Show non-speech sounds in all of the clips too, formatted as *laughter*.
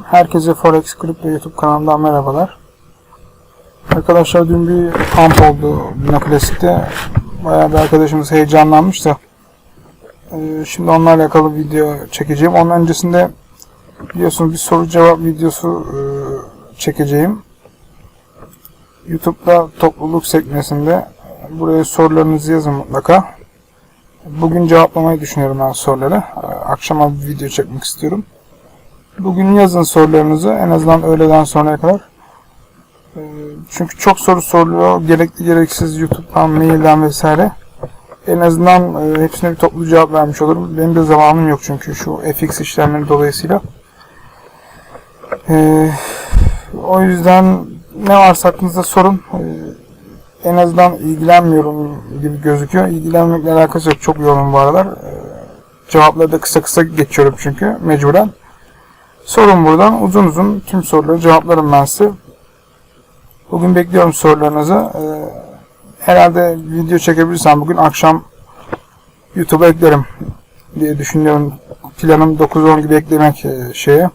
Herkese Forex Kripto YouTube kanalından merhabalar. Arkadaşlar dün bir kamp oldu Luna Classic'te. Bayağı bir arkadaşımız heyecanlanmış da. Ee, Şimdi onlarla alakalı video çekeceğim. Onun öncesinde biliyorsunuz bir soru cevap videosu e, çekeceğim. YouTube'da topluluk sekmesinde buraya sorularınızı yazın mutlaka. Bugün cevaplamayı düşünüyorum ben soruları. Akşama bir video çekmek istiyorum. Bugün yazın sorularınızı en azından öğleden sonraya kadar. Ee, Çünkü çok soru soruluyor. Gerekli gereksiz YouTube'dan, mailden vesaire. En azından e, hepsine bir toplu cevap vermiş olurum. Benim de zamanım yok çünkü şu FX işlemleri dolayısıyla. Ee, o yüzden ne varsa aklınızda sorun. Ee, en azından ilgilenmiyorum gibi gözüküyor. İlgilenmekle alakası yok. Çok yoğunum bu aralar. Cevapları da kısa kısa geçiyorum çünkü mecburen. Sorun buradan. Uzun uzun tüm soruları cevaplarım ben size. Bugün bekliyorum sorularınızı. Ee, herhalde video çekebilirsem bugün akşam YouTube'a eklerim diye düşünüyorum. Planım 9-10 gibi eklemek e, şeye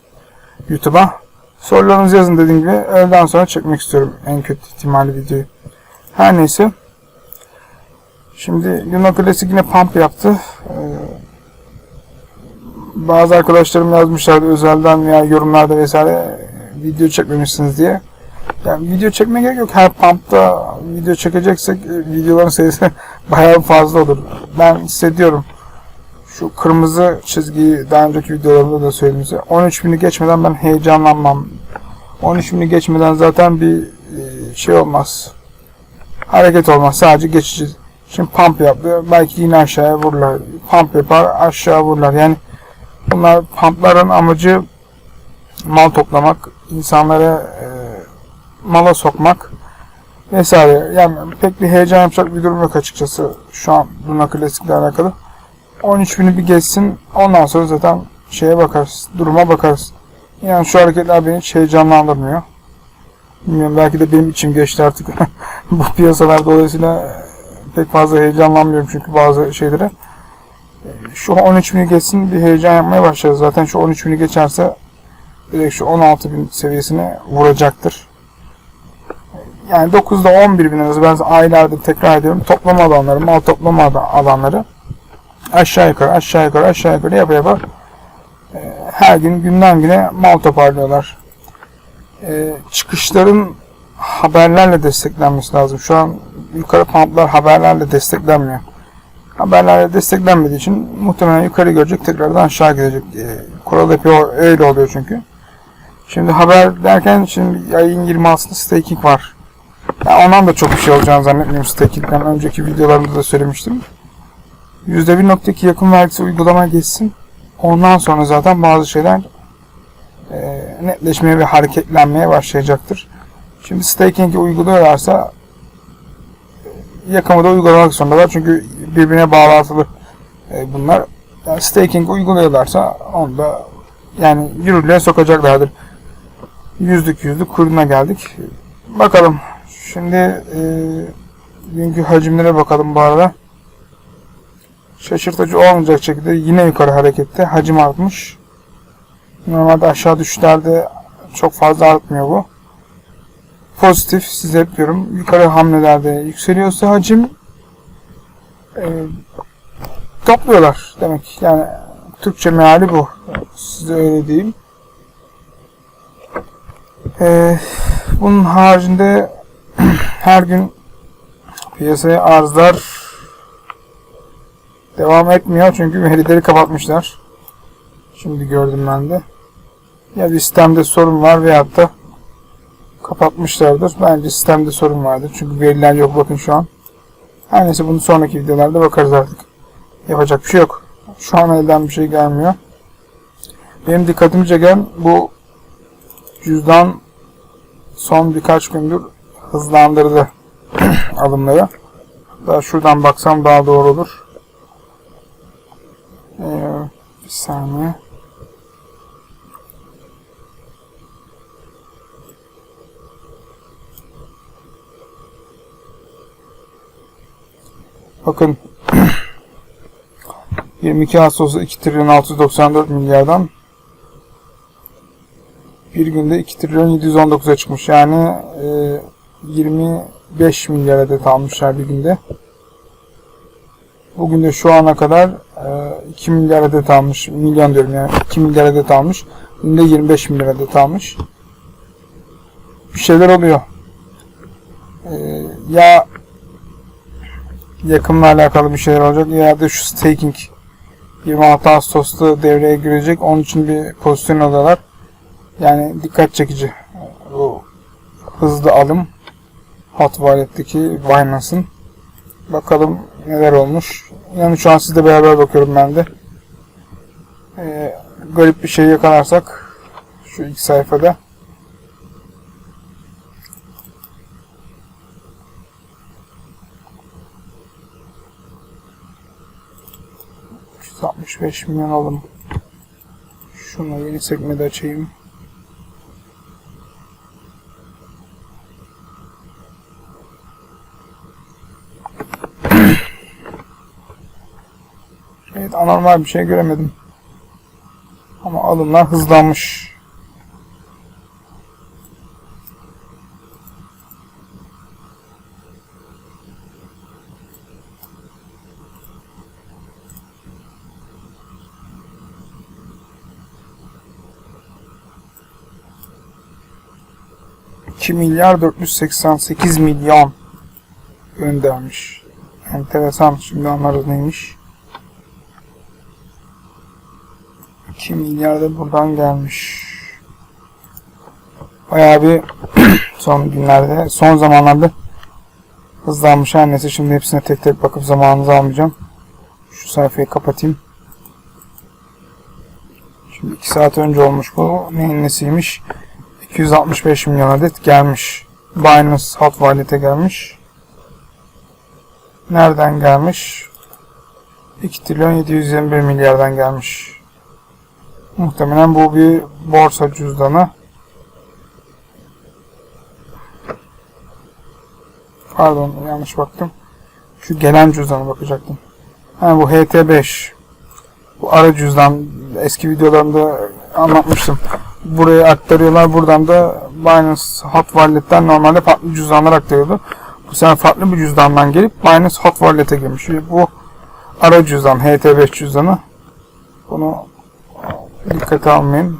YouTube'a. Sorularınızı yazın dediğim gibi. Öğleden sonra çekmek istiyorum en kötü ihtimalle videoyu. Her neyse. Şimdi Luna Classic yine pump yaptı. Ee, bazı arkadaşlarım yazmışlardı özelden veya yorumlarda vesaire video çekmemişsiniz diye. Yani video çekmeye gerek yok. Her pump'ta video çekeceksek e, videoların sayısı *laughs* bayağı fazla olur. Ben hissediyorum. Şu kırmızı çizgiyi daha önceki videolarımda da söyledim size. 13.000'i geçmeden ben heyecanlanmam. 13.000'i geçmeden zaten bir e, şey olmaz. Hareket olmaz. Sadece geçici. Şimdi pump yaptı. Belki yine aşağıya vururlar. Pump yapar aşağı vururlar. Yani bunlar pumpların amacı mal toplamak, insanlara e, mala sokmak vesaire. Yani pek bir heyecan yapacak bir durum yok açıkçası şu an Luna Classic'le alakalı. 13.000'i bir geçsin ondan sonra zaten şeye bakarız, duruma bakarız. Yani şu hareketler beni hiç heyecanlandırmıyor. Bilmiyorum belki de benim içim geçti artık. *laughs* Bu piyasalar dolayısıyla pek fazla heyecanlanmıyorum çünkü bazı şeylere. Şu 13.000'i geçsin bir heyecan yapmaya başlarız. Zaten şu 13.000'i geçerse direkt şu 16.000 seviyesine vuracaktır. Yani 9'da 11 bin arası ben aylarda tekrar ediyorum. Toplama alanları, mal toplama alanları aşağı yukarı aşağı yukarı aşağı yukarı yapa yapa e, her gün günden güne mal toparlıyorlar. E, çıkışların haberlerle desteklenmesi lazım. Şu an yukarı pumplar haberlerle desteklenmiyor. Haberlerle desteklenmediği için muhtemelen yukarı görecek tekrardan aşağı gidecek. E, kural hep öyle oluyor çünkü. Şimdi haber derken şimdi ayın 26'sında staking var. Yani ondan da çok bir şey olacağını zannetmiyorum staking'den. Önceki videolarımda da söylemiştim. %1.2 yakın vergisi uygulamaya geçsin. Ondan sonra zaten bazı şeyler e, netleşmeye ve hareketlenmeye başlayacaktır. Şimdi staking'i uyguluyorlarsa yakında uygulamak zorundalar. Çünkü birbirine bağlantılı e, bunlar. Yani staking uyguluyorlarsa onu da yani yürürlüğe sokacaklardır. Yüzlük yüzlük kuruna geldik. Bakalım. Şimdi e, günkü hacimlere bakalım bu arada. Şaşırtıcı olmayacak şekilde yine yukarı harekette hacim artmış. Normalde aşağı düşüşlerde çok fazla artmıyor bu. Pozitif size hep diyorum. Yukarı hamlelerde yükseliyorsa hacim e, topluyorlar demek. Yani Türkçe meali bu. Size öyle diyeyim. E, bunun haricinde *clears throat* her gün piyasaya arzlar devam etmiyor çünkü verileri kapatmışlar. Şimdi gördüm ben de. Ya sistemde sorun var veyahut da kapatmışlardır. Bence sistemde sorun vardır. Çünkü veriler yok bakın şu an. Her neyse bunu sonraki videolarda bakarız artık. Yapacak bir şey yok. Şu an elden bir şey gelmiyor. Benim dikkatimi çeken bu cüzdan son birkaç gündür hızlandırdı *clears throat* alımları. Daha şuradan baksam daha doğru olur. Ee, bir saniye. Bakın 22 Ağustos'ta 2 trilyon 694 milyardan bir günde 2 trilyon 719'a çıkmış. Yani e, 25 milyar adet almışlar bir günde. Bugün de şu ana kadar e, 2 milyar adet almış. Milyon diyorum yani. 2 milyar adet almış. Günde 25 milyar adet almış. Bir şeyler oluyor. E, ya yakınla alakalı bir şeyler olacak da şu staking 26 Ağustos'ta devreye girecek. Onun için bir pozisyon alıyorlar. Yani dikkat çekici. Bu hızlı alım Hot Wallet'teki Binance'ın. Bakalım neler olmuş. Yani şu an sizle beraber bakıyorum ben de. Ee, garip bir şey yakalarsak şu ilk sayfada ...165 milyon alım. Şunu yeni sekmede açayım. Evet anormal bir şey göremedim. Ama alımlar hızlanmış. İki milyar 488 milyon göndermiş. Enteresan. Şimdi anlarız neymiş. 2 milyar da buradan gelmiş. Bayağı bir *clears throat* son günlerde, son zamanlarda hızlanmış neyse. Şimdi hepsine tek tek bakıp zamanınızı almayacağım. Şu sayfayı kapatayım. Şimdi 2 saat önce olmuş bu. Neyin nesiymiş? 265 milyon adet gelmiş. Binance Hot Wallet'e gelmiş. Nereden gelmiş? 2 trilyon 721 milyardan gelmiş. Muhtemelen bu bir borsa cüzdanı. Pardon yanlış baktım. Şu gelen cüzdana bakacaktım. Ha, bu HT5. Bu ara cüzdan. Eski videolarımda anlatmıştım. Buraya aktarıyorlar. Buradan da Binance Hot Wallet'ten normalde farklı cüzdanlar aktarıyordu. Bu sefer farklı bir cüzdandan gelip Binance Hot Wallet'e girmiş. Bu ara cüzdan. HT5 cüzdanı. Bunu dikkate almayın.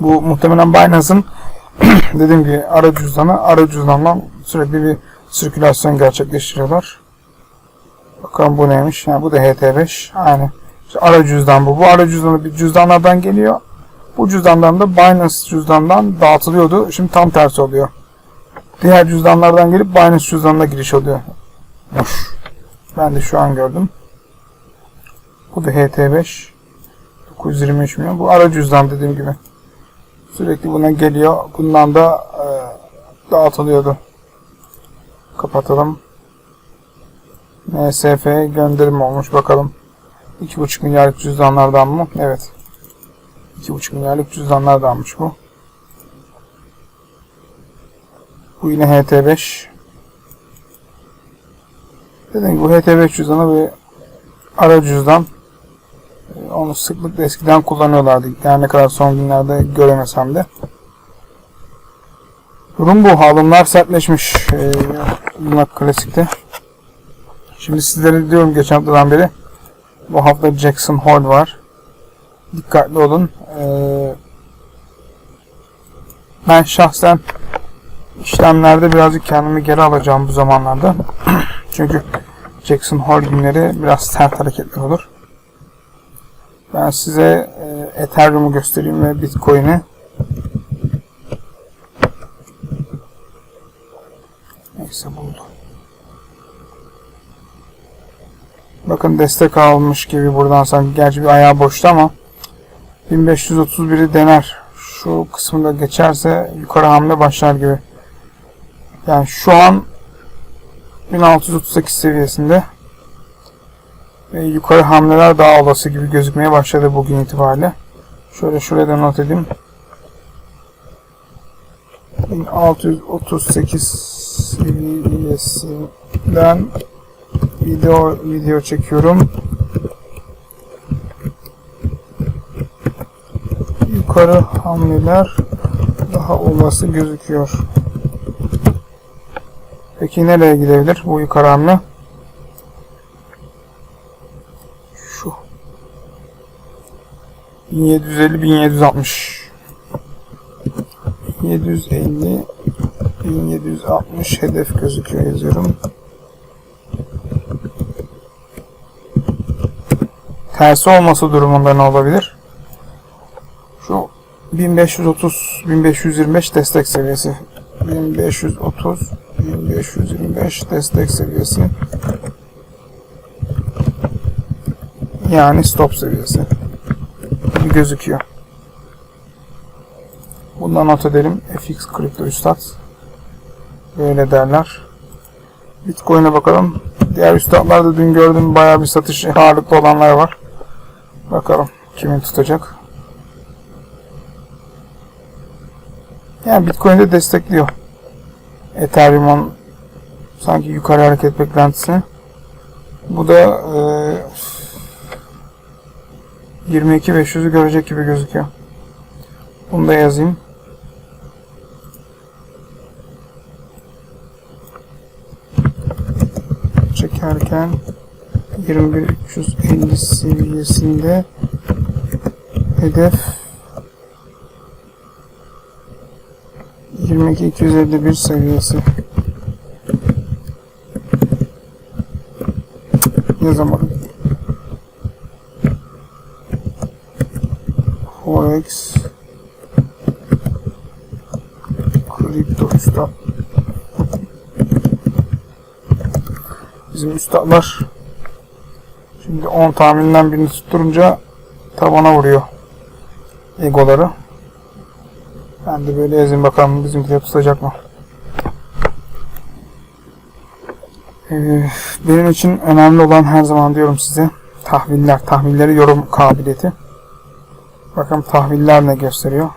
Bu muhtemelen Binance'ın *clears throat* dediğim gibi ara cüzdanı ara cüzdandan sürekli bir sirkülasyon gerçekleştiriyorlar. Bakalım bu neymiş? Yani bu da HT5. Aynı. İşte ara cüzdan bu. Bu ara cüzdanı bir cüzdanlardan geliyor. Bu cüzdandan da Binance cüzdandan dağıtılıyordu. Şimdi tam tersi oluyor. Diğer cüzdanlardan gelip Binance cüzdanına giriş oluyor. Of. Ben de şu an gördüm. Bu da HT5. 923 milyon. Bu ara cüzdan dediğim gibi. Sürekli buna geliyor. Bundan da e, dağıtılıyordu. Kapatalım. NSF gönderim olmuş. Bakalım. 2,5 milyarlık cüzdanlardan mı? Evet. 2,5 milyarlık cüzdanlardanmış bu. Bu yine HT5. Dediğim gibi bu HT5 cüzdanı bir ara cüzdan. Onu sıklıkla eskiden kullanıyorlardı. Yani ne kadar son günlerde göremesem de. Durum bu. Alımlar sertleşmiş. Ee, bunlar klasikte. Şimdi sizlere diyorum geçen haftadan beri bu hafta Jackson Hole var. Dikkatli olun. Ee, ben şahsen işlemlerde birazcık kendimi geri alacağım bu zamanlarda. *clears throat* Çünkü Jackson Hole günleri biraz sert hareketler olur. Ben size e, Ethereum'u göstereyim ve Bitcoin'i. Neyse buldu. Bakın destek almış gibi buradan sanki gerçi bir ayağı boştu ama 1531'i dener. Şu kısmında geçerse yukarı hamle başlar gibi. Yani şu an 1638 seviyesinde ve yukarı hamleler daha olası gibi gözükmeye başladı bugün itibariyle. Şöyle şuraya da not edeyim. 1638 seviyesinden video video çekiyorum. Yukarı hamleler daha olması gözüküyor. Peki nereye gidebilir bu yukarı hamle? Şu. 1750 1760 750 1760 hedef gözüküyor yazıyorum. Tersi olması durumunda ne olabilir? Şu 1530 1525 destek seviyesi. 1530 1525 destek seviyesi. Yani stop seviyesi. Gözüküyor. Bundan not edelim. FX Kripto Üstad. Böyle derler. Bitcoin'e bakalım. Diğer üstadlarda dün gördüm bayağı bir satış ağırlıklı olanlar var. Bakalım kimin tutacak. Yani Bitcoin'de destekliyor. Ethereum'un sanki yukarı hareket beklentisini. Bu da e, 22.500'ü görecek gibi gözüküyor. Bunu da yazayım. Çekerken 21350 seviyesinde hedef 22251 seviyesi yazamadım. Forex Kripto Üstad Bizim üstadlar Şimdi 10 tahminden birini tutturunca tabana vuruyor egoları. Ben de böyle yazayım bakalım bizimkiler tutacak mı? Ee, benim için önemli olan her zaman diyorum size tahviller, tahvilleri yorum kabiliyeti. Bakın tahviller ne gösteriyor?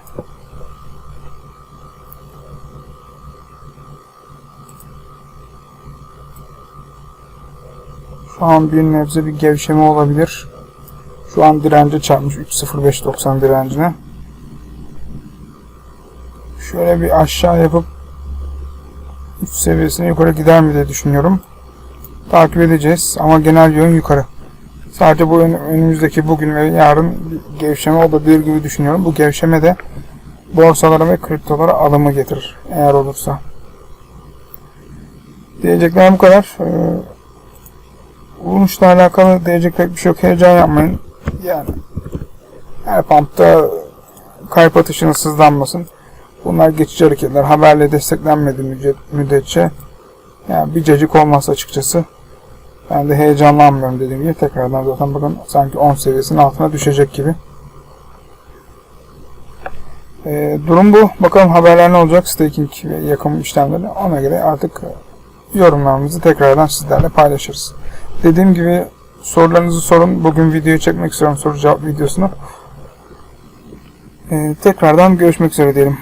Şu an bir nebze bir gevşeme olabilir. Şu an dirence çarpmış 3.0590 direncine. Şöyle bir aşağı yapıp 3 seviyesine yukarı gider mi diye düşünüyorum. Takip edeceğiz ama genel yön yukarı. Sadece bu ön- önümüzdeki bugün ve yarın gevşeme olabilir gibi düşünüyorum. Bu gevşeme de borsalara ve kriptolara alımı getirir eğer olursa. Diyeceklerim bu kadar. Ee, alakalı diyecek pek bir şey yok. Heyecan yapmayın. Yani her pumpta kalp atışınız sızlanmasın. Bunlar geçici hareketler. Haberle desteklenmedi müddet- müddetçe. Yani bir cacık olmaz açıkçası. Ben de heyecanlanmıyorum dediğim gibi. Tekrardan zaten bakın sanki 10 seviyesinin altına düşecek gibi. Ee, durum bu. Bakalım haberler ne olacak? Staking ve yakın işlemleri. Ona göre artık yorumlarımızı tekrardan sizlerle paylaşırız. Dediğim gibi sorularınızı sorun. Bugün videoyu çekmek istiyorum soru cevap videosunu. Ee, tekrardan görüşmek üzere diyelim.